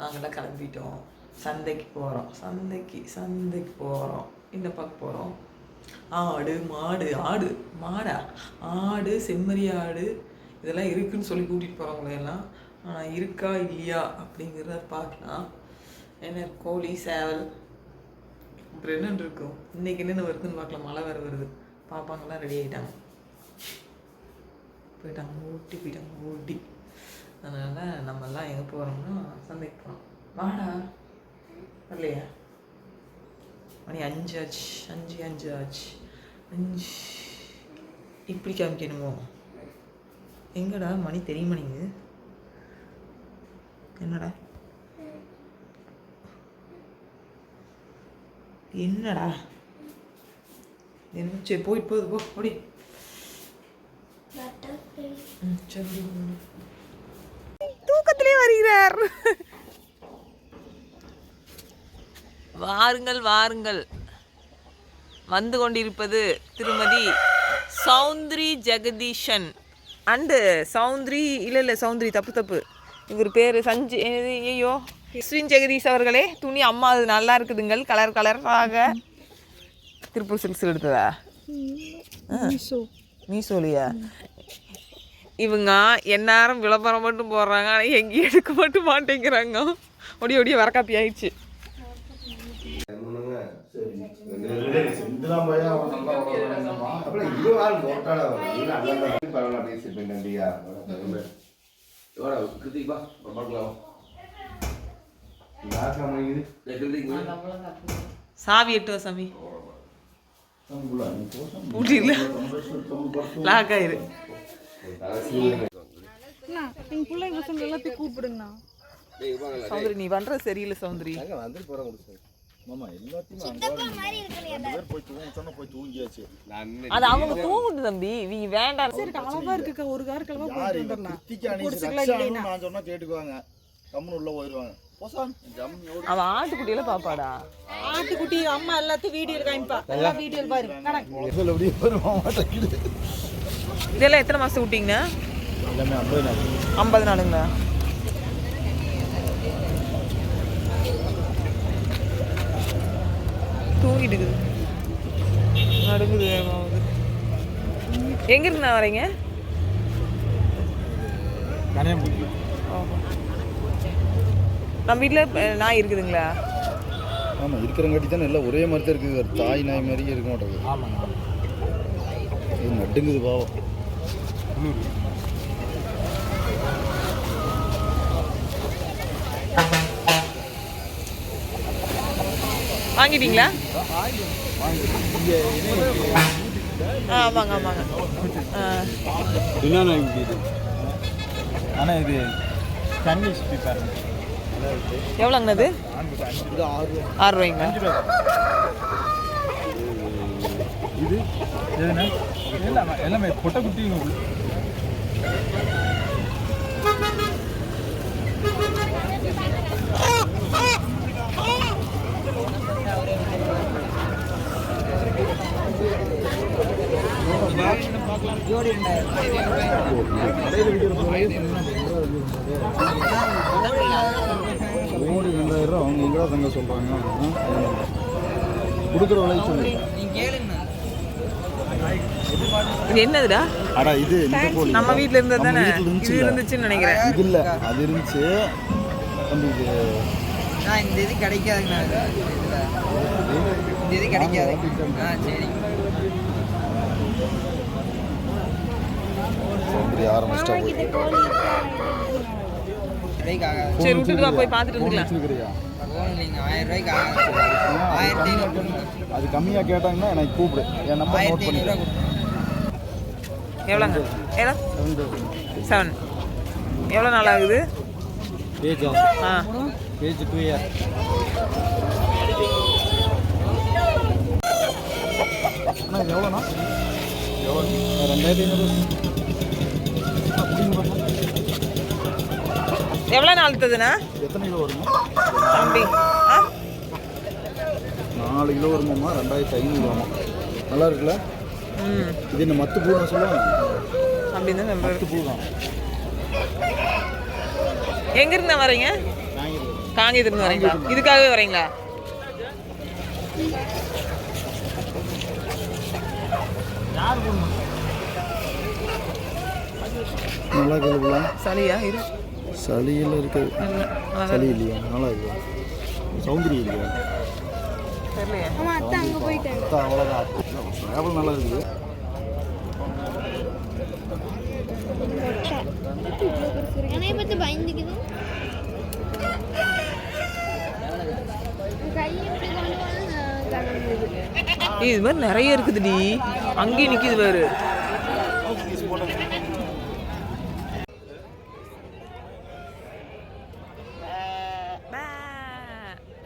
நாங்களாம் கிளம்பிட்டோம். சந்தைக்கு போகிறோம் சந்தைக்கு சந்தைக்கு போகிறோம் இந்த பக்கம் போகிறோம் ஆடு மாடு ஆடு மாடா? ஆடு செம்மறி ஆடு இதெல்லாம் இருக்குன்னு சொல்லி கூட்டிகிட்டு போகிறவங்களையெல்லாம் ஆனால் இருக்கா இல்லையா அப்படிங்கிறத பார்க்கலாம். என்ன கோழி சேவல் அப்புறம் என்னென்னு இருக்கும்? இன்றைக்கி என்னென்ன வருதுன்னு பார்க்கலாம். மழை வேறு வருது. பாப்பாங்கெல்லாம் ரெடி ஆகிட்டாங்க போயிட்டாங்க. ஓட்டி போயிட்டாங்க. ஓட்டி. அதனால் நம்மெல்லாம் எங்கே போகிறோம்னா சந்தைக்கு போகிறோம் வாடா. வரலையா? மணி அஞ்சு ஆச்சு. அஞ்சு அஞ்சு ஆச்சு. அஞ்சு. இப்படி காமிக்கணுமோ? எங்கடா மணி தெரியுமா நீங்கள் என்னடா? என்னடா? என்ன? சரி போயிட்டு போகுது போ ஓடி. ம், சரி வருகிறார். வாருங்கள் வாருங்கள். வந்து கொண்டிருப்பது திருமதி சௌந்தரி ஜெகதீஷன். அண்டு சௌந்தரி இல்லை இல்லை சௌந்தரி தப்பு தப்பு. இவர் பேர் சஞ்சய் எது- ஐயோ ஸ்ரீன் ஜெகதீஷ் அவர்களே துணி அம்மா அது நல்லா இருக்குதுங்கள். கலர் கலராக. திருப்பூர் சில்க்ஸ் எடுத்ததா? மீசோலியா இவங்க எந்நேரம் விளம்பரம் மட்டும் போடுறாங்க ஆனால் எங்கேயும் எடுக்க மட்டும் மாட்டேங்கிறாங்க. ஒடி ஒடிய வரக்காப்பி ஆயிடுச்சு. சாவி எட்டுவா சாமி. தம்புல, லாக் ஆயிரு. பிள்ளைங்க பசங்க எல்லாத்தையும் கூப்பிடுங்கண்ணா. சௌந்தரி நீ பண்ற சரியில்லை சௌந்தரி. அது அவங்க தூங்குது தம்பி. நீ வேண்டாம். சரி அளவா இருக்குக்கா ஒரு கார் யார் போயிட்டு? வந்துடலாம். நான் சொன்னா கேட்டுக்குவாங்க. கம்முன்னு உள்ள அவன் ஆட்டுக்குட்டியில பாப்பாடா. ஆட்டுக்குட்டி அம்மா எல்லாத்தையும் வீடியோ காமிப்பா. எல்லாம் வீடியோ பாரு கணக்கு முதல்ல அப்படியே வருவான் மாட்டேங்குது இதெல்லாம் எத்தனை மாசம் விட்டீங்கண்ணா எல்லாமே ஐம்பது நாள். ஐம்பது நாளுங்களா? தூங்கிட்டு இருக்குது நடுங்குது வேகமாகுது. எங்க இருந்து நான் வரீங்க. நம்ம வீட்டில் நாய் இருக்குதுங்களா? ஆமாம் இருக்கிறங்காட்டி தானே எல்லாம் ஒரே மாதிரி தான் இருக்குது தாய் நாய் மாதிரியே இருக்க மாட்டேங்குது. இது நட்டுங்குது பாவம். வாங்கிட்டீங்களா? ஆ ஆமாங்க ஆமாங்க என்னென்ன இது? ஆனால் இது தண்ணி ஸ்பீக்கர் எவ்வளோங்கண்ணா இது? இது ஆறு ரூபாய்ங்களா இது? எதுனா எல்லாமே எல்லாமே பொட்டை குட்டிங்க உள்ள ஓடி ரெண்டாயிரம் அவங்க எங்கடா தங்க சொல்கிறாங்க கொடுக்குற விலை சொல்லு. இது என்னதுடா? அடா இது இந்த கோழி. நம்ம வீட்ல இருந்தது தானே? இது? இருந்துச்சுன்னு நினைக்கிறேன். இது இல்லை. அது இருந்துச்சு. இது நான் இந்த இது கிடைக்காதுண்ணா இதுல இந்த இது கிடைக்காது. ஆ சரி. சரி ஆரம்பிச்சிட்டா ஆகாது. சரி விட்டுட்டு போய் பார்த்துட்டு கொடுங்க. அது கம்மியாக கேட்டாங்கன்னா எனக்கு கூப்பிடு. என் நம்பர் நோட் பண்ணிக்கிறேன். எவ்வளோங்க? எவ்வளோ? செவன். எவ்வளோ நாள் ஆகுது? பேஜா ஆ. பேஜ் டூ இயர் அண்ணா இது எவ்வளோண்ணா? எவ்வளோ ரெண்டாயிரத்தி ஐநூறு எவ்வளோ நாள் ததுண்ணா? எத்தனை கிலோ வருங்க? தம்பி. ஆ? நாலு கிலோ வருமாம்மா ரெண்டாயிரத்தி ஐநூறுவாமா நல்லா இருக்குல்ல? இது என்ன மத்து பூ நான் சொல்லுவேன் அப்படின்னு தான் மத்து பூ தான். எங்கேருந்து வரீங்க? காங்கேயத்துலேருந்து வரீங்களா? இதுக்காகவே வரீங்களா? நல்லா இருக்குல்ல சளியா? இரு. சளியில் இருக்குது சளி இல்லையா? நல்லா இருக்கு. சௌந்தரி இல்லையா? தெரியலையே. அதான் அவ்வளோதான் சேவல் நல்லா இருக்குது என்னைய பயந்துக்குது? இது மாதிரி நிறைய இருக்குதுடி. அங்கேயும் நிக்குது பாரு பா,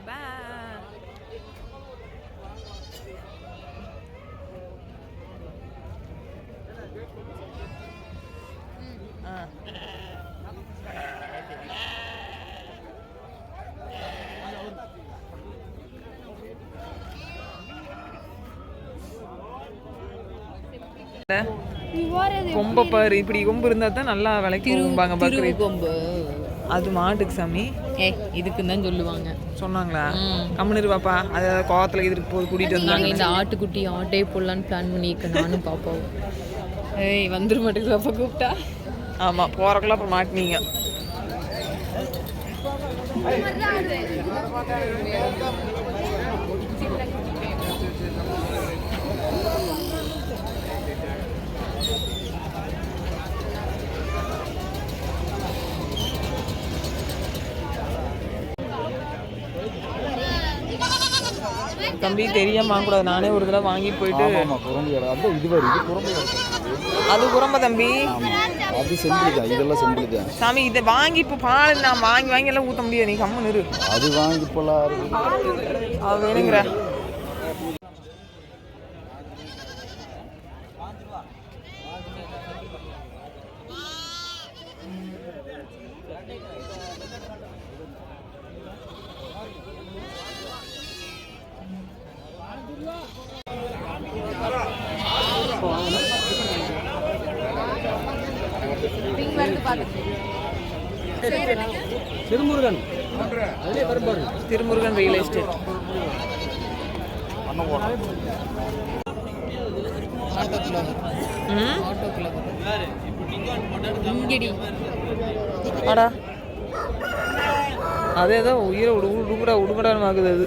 பா. ஆ. நீ போறது கொம்ப பாரு இப்படி கொம்பு இருந்தா தான் நல்லா விலைக்கு போகும்பாங்க பக்ரீத். கொம்பு அது மாட்டுக்கு சாமி. ஏ இதுக்குன்னு தான் சொல்லுவாங்க. சொன்னாங்களா? கம்முனு பாப்பா. அது கோவத்துல இதுக்கு போய் நாங்கள் வந்தாங்க. இந்த ஆட்டுக்குட்டி ஆட்டே போடலான்னு பிளான் பண்ணியிருக்கேன் நானும் பாப்பாவும். ஏய் வந்துட மாட்டேங்குது பாப்பா கூப்பிட்டா? ஆமா போறக்குள்ள அப்புறம் மாட்டினீங்க. தம்பி தெரியாம கூடாது நானே ஒரு தடவை வாங்கி போயிட்டு அது இது வரும் இது குரம்பு வேலை அது குரம்ப தம்பி. அது செம்பிளி தான். இதெல்லாம் செம்பிளி தான். சாமி இதை வாங்கி இப்போ பால் நான் வாங்கி வாங்கி எல்லாம் ஊற்ற முடியாது. நீ கம்முன்னு இரு. அது வாங்கி போலாம் அது வேணுங்கிற. அடா அது ஏதோ உயிரை உடு உடுங்கடா உடுங்கடான்னு ஆகுது அது.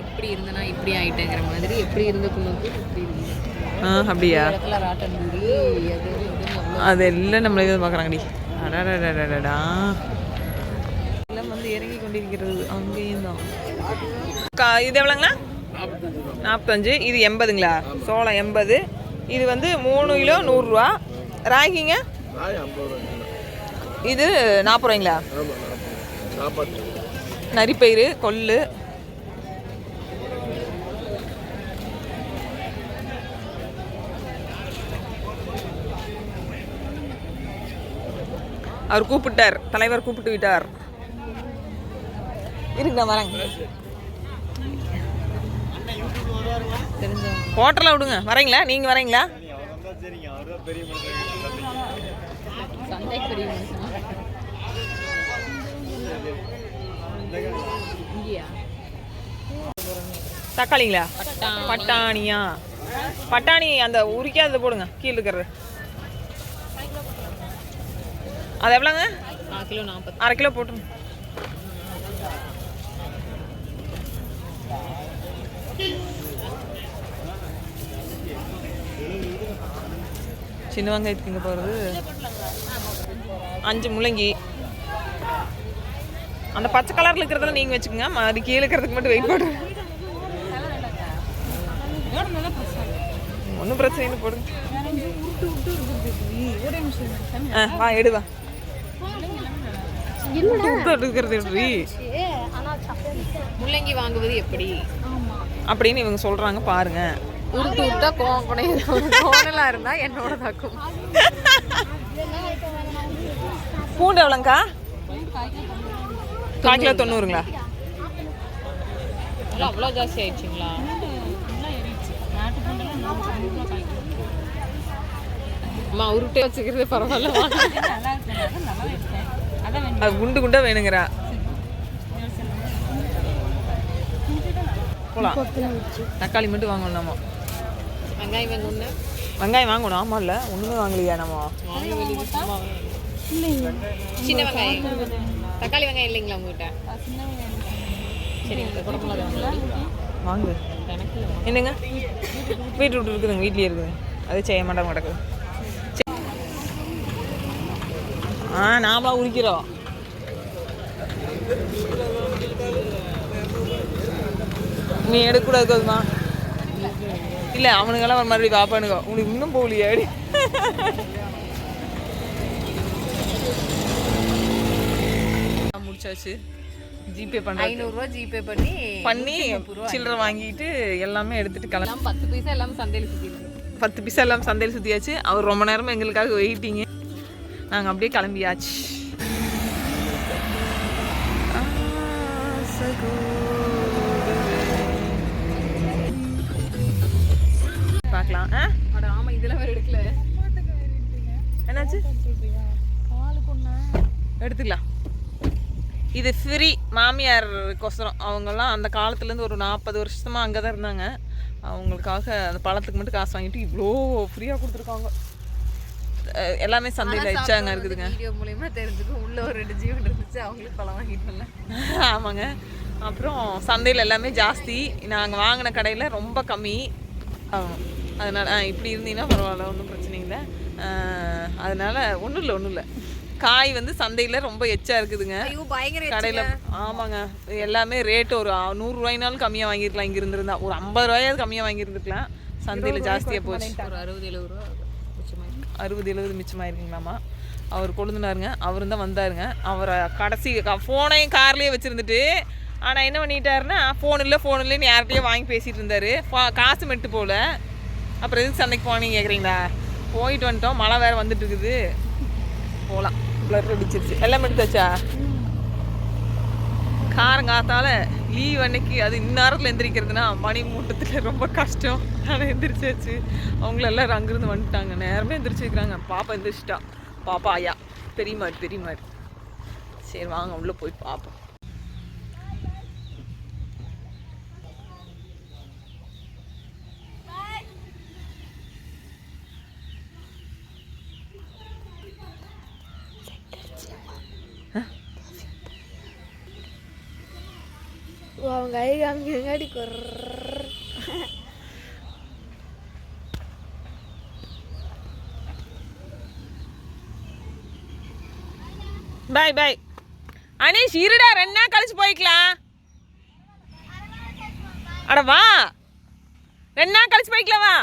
எப்படி இருந்தனா இப்படி ஆயிட்டேங்கிற மாதிரி எப்படி இருந்த குணுக்கு இப்படி ஆ அப்படியா? அது எல்லாம் நம்மள இது பார்க்குறாங்கடி எல்லாம் வந்து இறங்கி கொண்டிருக்கிறது அங்கேயும் தான். கா இது எவ்வளோங்கண்ணா? நாற்பத்தஞ்சு. இது எண்பதுங்களா? சோளம் எண்பது. இது வந்து மூணு கிலோ நூறுரூவா ராகிங்க? இது நாற்பது ரூபாய்ங்களா? நரிப்பயிறு கொள்ளு. அவர் கூப்பிட்டார். தலைவர் கூப்பிட்டு விட்டார். இருங்க நான் வரேங்க ஹோட்டலில் விடுங்க. வரீங்களா? நீங்கள் வரீங்களா? தக்காளிங்களா? பட்டாணியா? பட்டாணி அந்த உரிக்காதது போடுங்க. கீழே இருக்கிறது. அது எவ்வளோங்க? கிலோ நாற்பது அரை கிலோ போட்டுருங்க. சின்ன வெங்காயத்துக்கு இங்கே போகிறது அஞ்சு முள்ளங்கி. அந்த பச்சை கலரில் இருக்கிறதெல்லாம் நீங்கள் வச்சுக்கோங்க. அது கீழே இருக்கிறதுக்கு மட்டும் வெயிட் போடுங்க ஒன்றும் பிரச்சனை இல்லை போடுங்க ஆ வா எடுவா முள்ளங்கி வாங்குவது எப்படி? அப்படின்னு இவங்க சொல்றாங்க பாருங்க. உருட்டு விட்டா கோவம் குணையிற கோணலா இருந்தா என்னோட தாக்கும். பூண்டு எவ்வளோங்க்கா கால் கிலோ தொண்ணூறுங்களா? அவ்வளோ ஜாஸ்தி ஆயிடுச்சுங்களா? அம்மா உருட்டே வச்சுக்கிறது பரவாயில்ல. அது குண்டு குண்டா வேணுங்கிறா. போலாம். தக்காளி மட்டும் வாங்கணும் நம்ம வெங்காயம் வாங்க ஒன்று வெங்காயம் வாங்கணும். ஆமா இல்ல. ஒண்ணுமே வாங்கலையா நம்ம? சின்ன வெங்காயம். தக்காளி வெங்காயம் இல்லைங்களா உங்ககிட்ட? வாங்கு. என்னங்க? பீட்ரூட் இருக்குதுங்க. வீட்லயே இருக்குது. அது செய்ய மாட்டாங்க கிடக்குது சரி. ஆ நாமளா உரிக்கிறோம். நீ எடுக்கக்கூடாது கோதுமா. இல்லை அவனுங்கெல்லாம் ஒரு மறுபடியும் பாப்பானுங்க. உங்களுக்கு இன்னும் போகலையா. அடி முடிச்சாச்சு. ஜிபே பண்ண ஐநூறுரூவா ஜிபே பண்ணி பண்ணி சில்லறை வாங்கிட்டு. எல்லாமே எடுத்துட்டு கிளம்பி. எல்லாம் பத்து பைசா எல்லாம் சந்தையில் சுற்றிடுது பத்து பீஸ் எல்லாம் சந்தையில் சுற்றியாச்சு அவர் ரொம்ப நேரமா எங்களுக்காக வெயிட்டிங்க. நாங்கள் அப்படியே கிளம்பியாச்சு. பார்க்கலாம் ஆ? அட ஆமாம் இதெல்லாம் வேறு எடுக்கல. என்னாச்சு? எடுத்துக்கலாம். இது ஃப்ரீ மாமியாருக்கோசரம். அவங்கெல்லாம் அந்த காலத்துலேருந்து ஒரு நாற்பது வருஷமா அங்கே தான் இருந்தாங்க. அவங்களுக்காக அந்த பழத்துக்கு மட்டும் காசு வாங்கிட்டு இவ்வளோ ஃப்ரீயாக கொடுத்துருக்காங்க. எல்லாமே சந்தையில் வச்சாங்க இருக்குதுங்க. வீடியோ மூலியமா தெரிஞ்சுக்கும். உள்ள ஒரு ரெண்டு ஜீவன் இருந்துச்சு அவங்களுக்கு பழம் வாங்கிட்டு ஆமாங்க. அப்புறம் சந்தையில் எல்லாமே ஜாஸ்தி. நாங்கள் வாங்கின கடையில் ரொம்ப கம்மி. ஆமாம் அதனால் ஆ, இப்படி இருந்தீங்கன்னா பரவாயில்ல ஒன்றும் பிரச்சனை இல்லை. அதனால ஒன்றும் இல்லை ஒன்றும் இல்லை. காய் வந்து சந்தையில் ரொம்ப எச்சா இருக்குதுங்க. ஐயோ பயங்கர கடையில் ஆமாங்க. எல்லாமே ரேட்டு ஒரு ஆ- நூறு ரூபாய்னாலும் கம்மியாக வாங்கியிருக்கலாம் இங்கே இருந்திருந்தா. ஒரு ஐம்பது ரூபாயாவது கம்மியாக வாங்கியிருந்துக்கலாம் சந்தையில் ஜாஸ்தியாக போச்சு. ஒரு அறுபது எழுபது ரூபா அறுபது எழுபது மிச்சமாயிருக்குங்களாமா அவர் கொழுந்துனாருங்க. அவரும் தான் வந்தாருங்க. அவரை கடைசி ஃபோனையும் கார்லேயே வச்சுருந்துட்டு ஆனால் என்ன பண்ணிட்டாருன்னா ஃபோன் இல்லை ஃபோன் இல்லைன்னு யார்கிட்டயோ வாங்கி பேசிகிட்டு இருந்தார். காசு மெட்டு போல. அப்புறம் எதுக்கு சண்டைக்கு போனீங்க கேட்குறீங்களா போயிட்டு வந்துட்டோம். மழை வேறு வந்துட்டு இருக்குது போகலாம் பிளர் அடிச்சிருச்சு. எல்லாம் எடுத்தாச்சா? காரங்காத்தால லீவ் அன்னைக்கு அது இந்நேரத்தில் எந்திரிக்கிறதுனா மணி மூட்டத்தில் ரொம்ப கஷ்டம். ஆனால் எந்திரிச்சாச்சு. அவங்கள எல்லாரும் அங்கேருந்து வந்துட்டாங்க. நேரமே எந்திரிச்சிருக்கிறாங்க. பாப்பா எந்திரிச்சிட்டா. பாப்பா ஐயா. பெரியமாடு பெரியமாடு சரி வாங்க. உள்ளே போய் பார்ப்போம் அவங்க கை காமிக்கிறங்காடி கொர்ற பாய் பாய் அனீஷ் இருடா ரெண்டு நாள் கழிச்சு போய்க்கலாம் அட வா ரெண்டு நாள் கழிச்சு போய்க்கலாம் வா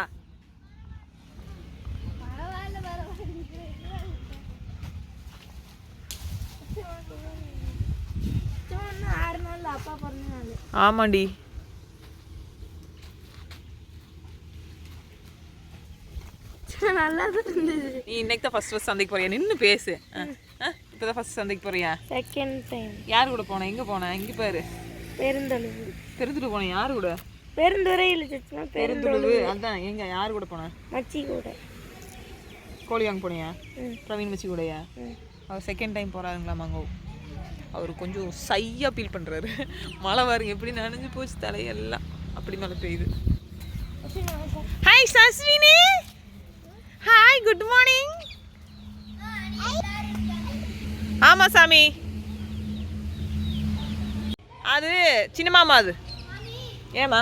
பரவாயில்ல பரவாயில்ல சும்மா ஆறு நாள் அப்பா பிறந்த நாள் ஆமாண்டி. நல்லா நீ இன்னைக்கு தான் ஃபர்ஸ்ட் ஃபர்ஸ்ட் சந்தைக்கு போறியா? நின்று பேசு. இப்போ தான் ஃபர்ஸ்ட் சந்தைக்கு போறியா? செகண்ட் டைம் யார் கூட போன? எங்கே போன? எங்கே பாரு. பெருந்தொழுவு. பெருந்துட்டு போன யார் கூட? பெருந்துறை இழுச்சுன்னா பெருந்தொழுவு. பெருந்துழுவு அதான் எங்க? யார் கூட போன? மச்சி கூட. கோழி வாங்க போனியா. பிரவீன் மச்சி கூடயா. அவர் செகண்ட் டைம் போறாருங்களா மாங்கோ அவர் கொஞ்சம் சையாக ஃபீல் பண்ணுறாரு மழை பாருங்க எப்படி நனைஞ்சு போச்சு தலையெல்லாம். அப்படி மழை பெய்யுது. Hi Saswini hi good morning ஆமாம் சாமி. அது சின்ன மாமா அது. ஏமா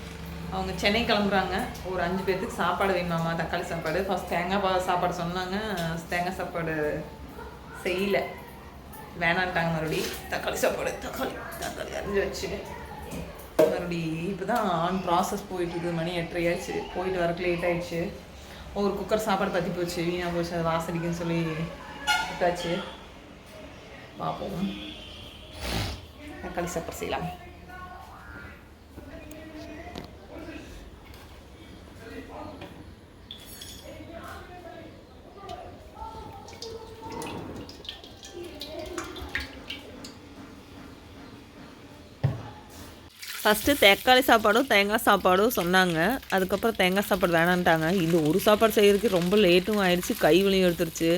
அவங்க சென்னை கிளம்புறாங்க. ஒரு அஞ்சு பேர்த்துக்கு சாப்பாடு வேணுமாம்மா தக்காளி சாப்பாடு. ஃபஸ்ட் தேங்காய் பா சாப்பாடு சொன்னாங்க. தேங்காய் சாப்பாடு செய்யல. வேணான்ட்டாங்க மறுபடி தக்காளி சாப்பாடு தக்காளி தக்காளி அரிஞ்சு வச்சு. மறுபடி இப்போ தான் ஆன் ப்ராசஸ் போயிட்டுருக்கு மணி எட்டரையாச்சு. போயிட்டு வரக்கு லேட் ஆயிடுச்சு. ஒரு குக்கர் சாப்பாடு பற்றி போச்சு. வீணாக போச்சு. அது வாசடிக்குன்னு சொல்லி விட்டாச்சு. பார்ப்போம். தக்காளி சாப்பாடு செய்யலாம். ஃபஸ்ட்டு தக்காளி சாப்பாடும் தேங்காய் சாப்பாடும் சொன்னாங்க. அதுக்கப்புறம் தேங்காய் சாப்பாடு வேணான்ட்டாங்க. இந்த ஒரு சாப்பாடு செய்கிறதுக்கு ரொம்ப லேட்டும் ஆயிடுச்சு கை வலியும் எடுத்துருச்சு.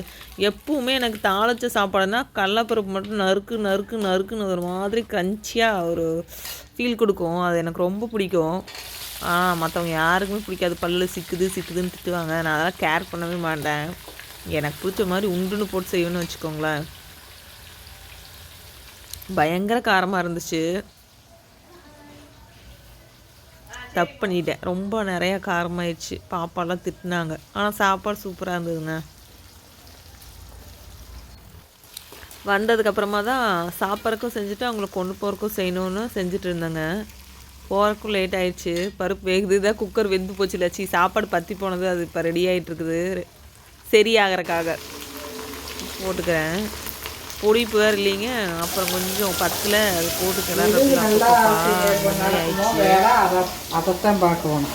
எப்பவுமே எனக்கு தாளிச்ச சாப்பாடுனா கடலப்பருப்பு மட்டும் நறுக்கு நறுக்கு நறுக்குன்னு ஒரு மாதிரி க்ரன்ச்சியாக ஒரு ஃபீல் கொடுக்கும். அது எனக்கு ரொம்ப பிடிக்கும். ஆனால் மற்றவங்க யாருக்குமே பிடிக்காது. பல்லு சிக்குது சிக்குதுன்னு திட்டுவாங்க. நான் அதெல்லாம் கேர் பண்ணவே மாட்டேன். எனக்கு பிடிச்ச மாதிரி உண்டுன்னு போட்டு செய்வேன்னு வச்சுக்கோங்களேன். பயங்கர காரமாக இருந்துச்சு. தப்பு பண்ணிட்டேன். ரொம்ப நிறையா காரமாயிடுச்சு பாப்பாலாம் திட்டினாங்க. ஆனால் சாப்பாடு சூப்பராக இருந்ததுங்க வந்ததுக்கப்புறமா தான் சாப்பிட்றக்கும் செஞ்சுட்டு அவங்கள கொண்டு போகிறக்கும் செய்யணும்னு செஞ்சுட்டு இருந்தேங்க. போகிறக்கும் லேட் ஆயிடுச்சு. பருப்பு வேகுது. தான் குக்கர் வெந்து போச்சு லட்சி சாப்பாடு பற்றி போனது அது இப்போ ரெடி ஆகிட்டு இருக்குது. சரியாகிறக்காக. போட்டுக்கிறேன். பொடிப்பு வேறு இல்லைங்க அப்புறம் கொஞ்சம் பத்தில் அது போட்டுக்கிறேன் ஆயிடுச்சு. அதைத்தான் பார்க்கணும்.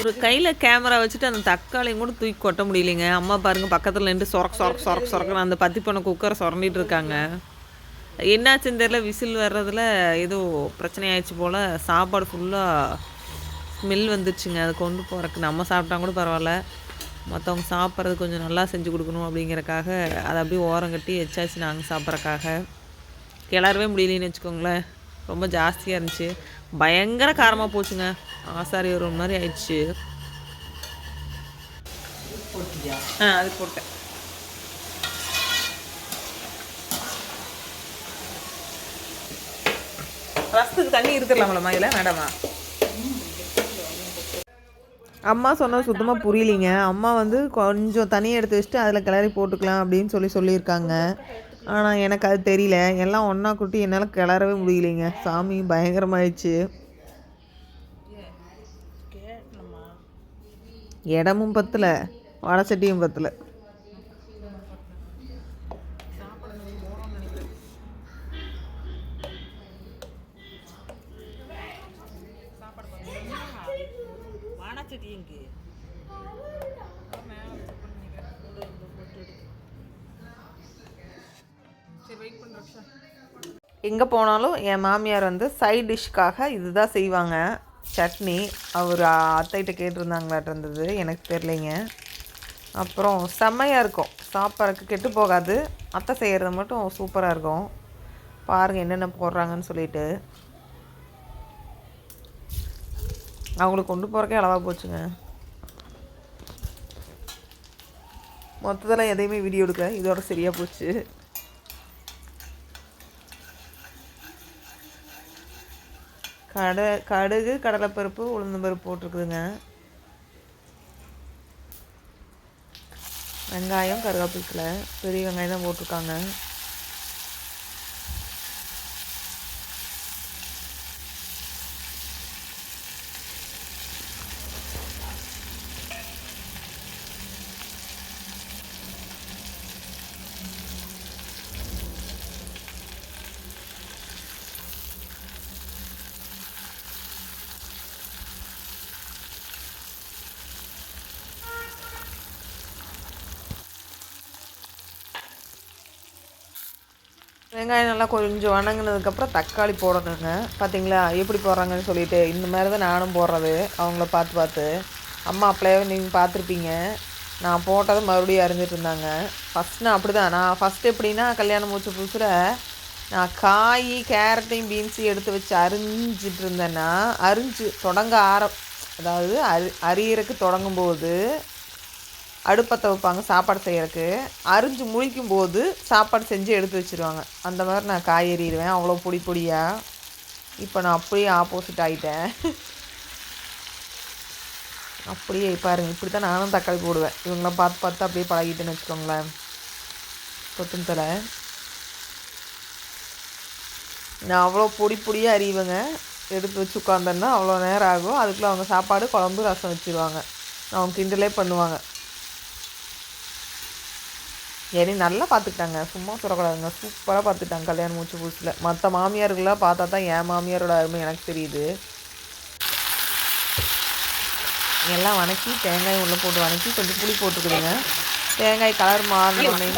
ஒரு கையில் கேமரா வச்சுட்டு அந்த தக்காளியும் கூட தூக்கி கொட்ட முடியலைங்க. அம்மா பாருங்க பக்கத்தில் நின்று சொரக் சொரக் சொரக் சொரக்குன்னு அந்த பத்தி போன குக்கரை சொரண்டிட்டு இருக்காங்க. என்னாச்சுன்னு தெரியல விசில் வர்றதில் ஏதோ பிரச்சனையாயிடுச்சு போல். சாப்பாடு ஃபுல்லாக ஸ்மெல் வந்துடுச்சுங்க அதை கொண்டு போகிறக்கு நம்ம சாப்பிட்டா கூட பரவாயில்ல. மற்றவங்க சாப்பிட்றது கொஞ்சம் நல்லா செஞ்சு கொடுக்கணும் அப்படிங்கிறக்காக அதை அப்படியே ஓரம் கட்டி எச்சாச்சு நாங்கள் சாப்பிட்றக்காக. கிளறவே முடியலன்னு வச்சுக்கோங்களேன். ரொம்ப ஜாஸ்தியாக இருந்துச்சு. பயங்கர காரமாக போச்சுங்க. ஆசாரி ஒரு மாதிரி ஆயிடுச்சு. ஆ அது போட்டேன். ரசத்துக்கு தண்ணி இருக்கிறலாம்லம்மா இதில்? வேண்டாமா? அம்மா சொன்னது சுத்தமாக புரியலிங்க. அம்மா வந்து கொஞ்சம் தனியாக எடுத்து வச்சுட்டு அதில் கிளறி போட்டுக்கலாம் அப்படின்னு சொல்லி சொல்லியிருக்காங்க. ஆனால் எனக்கு அது தெரியல. எல்லாம் ஒன்றா கூட்டி என்னால் கிளறவே முடியலைங்க. சாமி பயங்கரமாயிடுச்சு. இடமும் பத்தல. வடச்சட்டியும் பத்தல. எங்கே? எங்கே போனாலும் என் மாமியார் வந்து சைட் டிஷ்க்காக இதுதான் செய்வாங்க. சட்னி. அவர் அத்தைகிட்ட கேட்டிருந்தாங்களாட்டு இருந்தது. எனக்கு தெரிலைங்க அப்புறம் செம்மையாக இருக்கும். சாப்பாடுக்கு கெட்டு போகாது. அத்தை செய்கிறது மட்டும் சூப்பராக இருக்கும். பாருங்கள் என்னென்ன போடுறாங்கன்னு சொல்லிட்டு. அவங்களுக்கு கொண்டு போகிறக்கே அளவாக போச்சுங்க. மொத்தத்தில் எதையுமே வீடியோ எடுக்க இதோட சரியாக போச்சு. கடை கடுகு கடலைப்பருப்பு உளுந்தம்பருப்பு போட்டிருக்குதுங்க. வெங்காயம் கருவேப்பிலை பெரிய வெங்காயம் தான் போட்டிருக்காங்க. வெங்காயம் நல்லா கொஞ்சம் வணங்கினதுக்கப்புறம் தக்காளி போடணுங்க. பார்த்தீங்களா எப்படி போடுறாங்கன்னு சொல்லிட்டு இந்த மாதிரி தான் நானும் போடுறது. அவங்கள பார்த்து பார்த்து. அம்மா அப்பளையோ நீங்கள் பார்த்துருப்பீங்க. நான் போட்டதை மறுபடியும் அறிஞ்சிட்டு இருந்தாங்க. ஃபஸ்ட் நான் அப்படி தான் நான் ஃபஸ்ட் எப்படின்னா கல்யாணம் முடிச்ச புதுசில் நான் காய் கேரட்டையும் பீன்ஸையும் எடுத்து வச்சு அரிஞ்சிட்டு இருந்தேன்னா அரிஞ்சு தொடங்க ஆர அதாவது அரி அரியறக்கு தொடங்கும்போது அடுப்பத்தை வைப்பாங்க சாப்பாடு செய்கிறக்கு அரிஞ்சு முழிக்கும் போது சாப்பாடு செஞ்சு எடுத்து வச்சுருவாங்க. அந்த மாதிரி நான் காய் எறிடுவேன் அவ்வளோ பொடி பொடியாக இப்போ நான் அப்படியே ஆப்போசிட் ஆகிட்டேன் அப்படியே பாருங்க இப்படி தான் நானும் தக்காளி போடுவேன். இவங்களாம் பார்த்து பார்த்து அப்படியே பழகிட்டேன்னு வச்சுக்கோங்களேன். கொத்தம் தலை நான் அவ்வளோ பொடி பொடியாக அறிவேங்க எடுத்து வச்சு உட்காந்தேன்னா அவ்வளோ நேரம் ஆகும். அதுக்குள்ளே அவங்க சாப்பாடு குழம்பு ரசம் வச்சுருவாங்க. அவங்க கிண்டலே பண்ணுவாங்க. என்னை நல்லா பார்த்துக்கிட்டாங்க சும்மா சொல்லக்கூடாதுங்க. சூப்பராக பார்த்துட்டாங்க கல்யாணம் மூச்சு புதுசில் மற்ற மாமியார்களாக பார்த்தா தான் என் மாமியாரோட அருமை எனக்கு தெரியுது. எல்லாம் வணக்கி தேங்காய் உள்ளே போட்டு வணக்கி கொஞ்சம் புளி போட்டுக்கிடுங்க தேங்காய் கலர் மாறினோடனே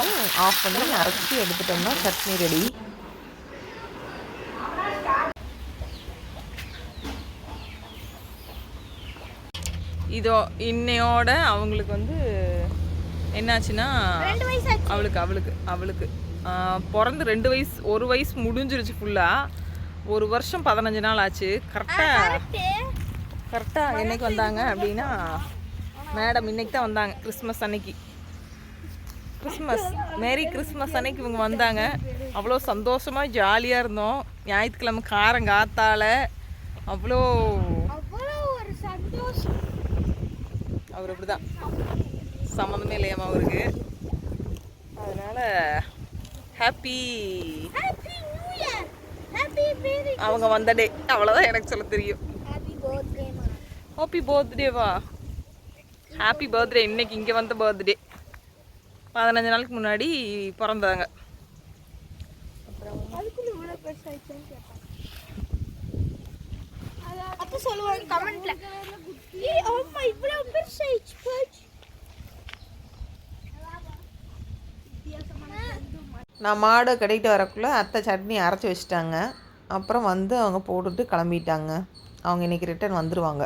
ஆஃப் பண்ணி அரைச்சி எடுத்துட்டோம்னா சட்னி ரெடி இதோ இன்னையோட அவங்களுக்கு வந்து என்னாச்சுன்னா அவளுக்கு அவளுக்கு அவளுக்கு. பிறந்து ரெண்டு வயசு ஒரு வயசு முடிஞ்சிருச்சு ஃபுல்லாக ஒரு வருஷம் பதினஞ்சு நாள் ஆச்சு. கரெக்டாக கரெக்டாக என்னைக்கு வந்தாங்க அப்படின்னா மேடம் இன்னைக்கு தான் வந்தாங்க. கிறிஸ்மஸ் அன்னைக்கு. கிறிஸ்மஸ் மேரி கிறிஸ்மஸ் அன்னைக்கு இவங்க வந்தாங்க. அவ்வளோ சந்தோஷமாக ஜாலியாக இருந்தோம். ஞாயிற்றுக்கிழமை காரம் காத்தால அவ்வளோ அவர் அப்படி தான் சம்மந்தமே இல்லையாமா அவருக்கு. அதனால் ஹாப்பி அவங்க வந்த டே அவ்வளோதான் எனக்கு சொல்ல தெரியும். ஹாப்பி பர்த்டேவா ஹாப்பி பர்த்டே இன்னைக்கு இங்கே வந்த பர்த்டே பதினஞ்சு நாளுக்கு முன்னாடி பிறந்தாங்க. அப்போ சொல்லுவாங்க கமெண்ட்ல ஏய் அம்மா இவ்வளோ பெருசாயிடுச்சு போச்சு. நான் மாடு கட்டிட்டு வரக்குள்ளே அத்தை சட்னி அரைச்சி வச்சுட்டாங்க. அப்புறம் வந்து அவங்க போட்டுட்டு கிளம்பிட்டாங்க. அவங்க இன்றைக்கி ரிட்டர்ன் வந்துடுவாங்க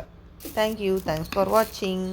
தேங்க்யூ தேங்க்ஸ் ஃபார் வாட்சிங்